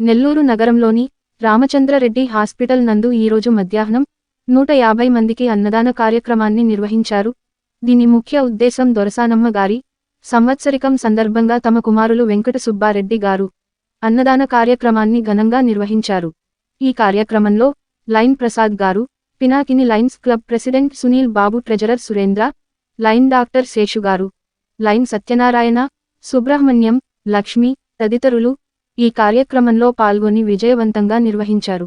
నెల్లూరు నగరంలోని రామచంద్రరెడ్డి హాస్పిటల్ నందు ఈరోజు మధ్యాహ్నం నూట యాభై మందికి అన్నదాన కార్యక్రమాన్ని నిర్వహించారు. దీని ముఖ్య ఉద్దేశం దొరసానమ్మ గారి సంవత్సరికం సందర్భంగా తమ కుమారులు వెంకట సుబ్బారెడ్డి గారు అన్నదాన కార్యక్రమాన్ని ఘనంగా నిర్వహించారు. ఈ కార్యక్రమంలో lion Prasad garu Pinakini lions club president Sunil Babu treasurer Surendra lion doctor Seshu garu lion Satyanarayana Subrahmanyam Lakshmi తదితరులు ఈ కార్యక్రమంలో పాల్గొని విజయవంతంగా నిర్వహించారు.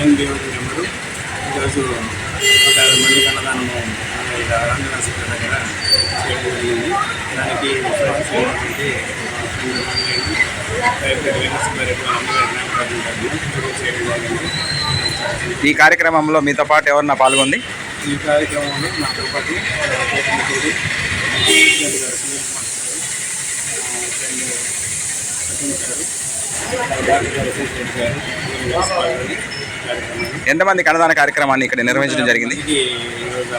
నైన్ దేవుడి నెంబరు ఈరోజు ఒక యాభై మందికి అన్నదానము హాస్పిటల్ దగ్గర చేయడం జరిగింది. దానికి చేయడం జరిగింది. ఈ కార్యక్రమంలో మీతో పాటు ఎవరన్నా పాల్గొంది? ఈ కార్యక్రమంలో నాతో పాటు కోటమిటూరి ప్రెసిడెంట్ గారు సునీల్ కుమార్ గారు ఫ్రెండ్ సచిన్ గారు డాక్టర్ గారు ప్రెసిడెంట్ గారు వీళ్ళు ఎంతమంది కన్నదాన కార్యక్రమాన్ని ఎంతమందికి అన్నదాన కార్యక్రమాన్ని ఇక్కడ నిర్వహించడం జరిగింది? పినాక ఈరోజు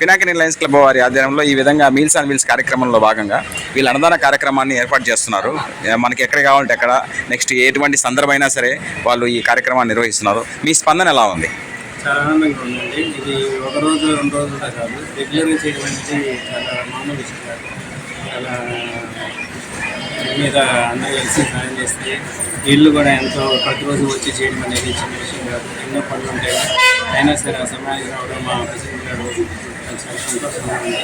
పినాకిని లయన్స్ క్లబ్ వారి ఆధ్వర్యంలో ఈ విధంగా మీల్స్ అండ్ మీల్స్ కార్యక్రమంలో భాగంగా వీళ్ళు అన్నదాన కార్యక్రమాన్ని ఏర్పాటు చేస్తున్నారు. మనకి ఎక్కడ కావాలంటే ఎక్కడ నెక్స్ట్ ఎటువంటి సందర్భమైనా సరే వాళ్ళు ఈ కార్యక్రమాన్ని నిర్వహిస్తున్నారు. మీ స్పందన ఎలా ఉంది? చాలా ఆనందంగా ఉందండి. ఇది ఒక రోజు రెండు రోజులు కాదు. రెగ్యులర్గా చేయడం అనేది చాలా మామూలు విషయం కాదు. చాలా మీద అందరూ కలిసి సాయం చేస్తే వీళ్ళు కూడా ఎంతో ప్రతిరోజు వచ్చి చేయడం అనేది చిన్న విషయం కాదు. ఎన్నో పనులు ఉంటాయి. అయినా సరే ఆ సమయానికి రావడం మా ప్రెసిడెంట్ గారు నాకు చాలా సంతోషంగా ఉంది.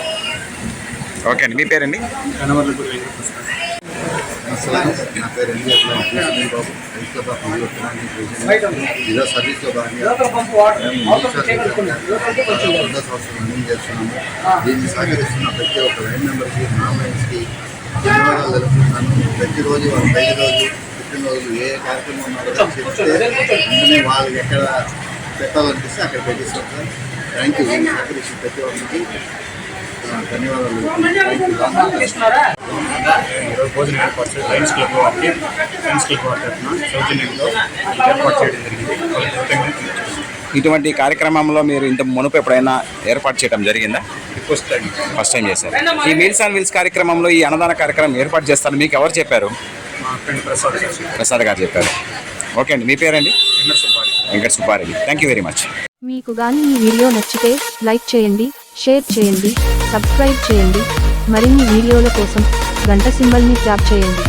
ఓకే అండి. మీ పేరండి? కనవర్లపూడి వెంకటప్రసాద్. నమస్కారం. నా పేరు బాబు ఈరోజు సర్వీస్లో భాగంగా రెండో సంవత్సరం రన్నింగ్ చేస్తున్నాము. దీన్ని సహకరిస్తున్న ప్రతి ఒక్క లైన్ మెంబర్కి ధన్యవాదాలు తెలుపుతున్నాను ప్రతిరోజు వాళ్ళు ప్రతిరోజు పుట్టినరోజు ఏ కార్యక్రమం ఉన్నా కూడా చెప్తే వెంటనే వాళ్ళకి ఎక్కడ పెట్టాలనిపిస్తే అక్కడ పెట్టిస్తాం సార్ థ్యాంక్ యూ సహకరించిన ప్రతి ఒక్కరికి. ధన్యవాదాలు. భోజనం ఏర్పాటు చేయడం లయన్స్ క్లబ్ వారికి లయన్స్ క్లబ్ వారి తరఫున సౌజన్యంతో ఏర్పాటు చేయడం జరిగింది. ఇటువంటి కార్యక్రమంలో మీరు ఇంత మునుపు ఎప్పుడైనా ఏర్పాటు చేయడం జరిగిందా? ఫస్ట్ టైం చేశారు. ఈ మీల్స్ అండ్ మీల్స్ కార్యక్రమంలో ఈ అన్నదాన కార్యక్రమం ఏర్పాటు చేస్తారు మీకు ఎవరు చెప్పారు? ప్రసాద్ గారు చెప్పారు. ఓకే అండి మీ పేరండి? Venkata Subbareddy. Venkata Subbareddy. Thank you very much మీకు గాని ఈ వీడియో నచ్చితే లైక్ చేయండి షేర్ చేయండి సబ్స్క్రైబ్ చేయండి. మరిన్ని వీడియోల కోసం గంట సింబల్ని ట్యాప్ చేయండి.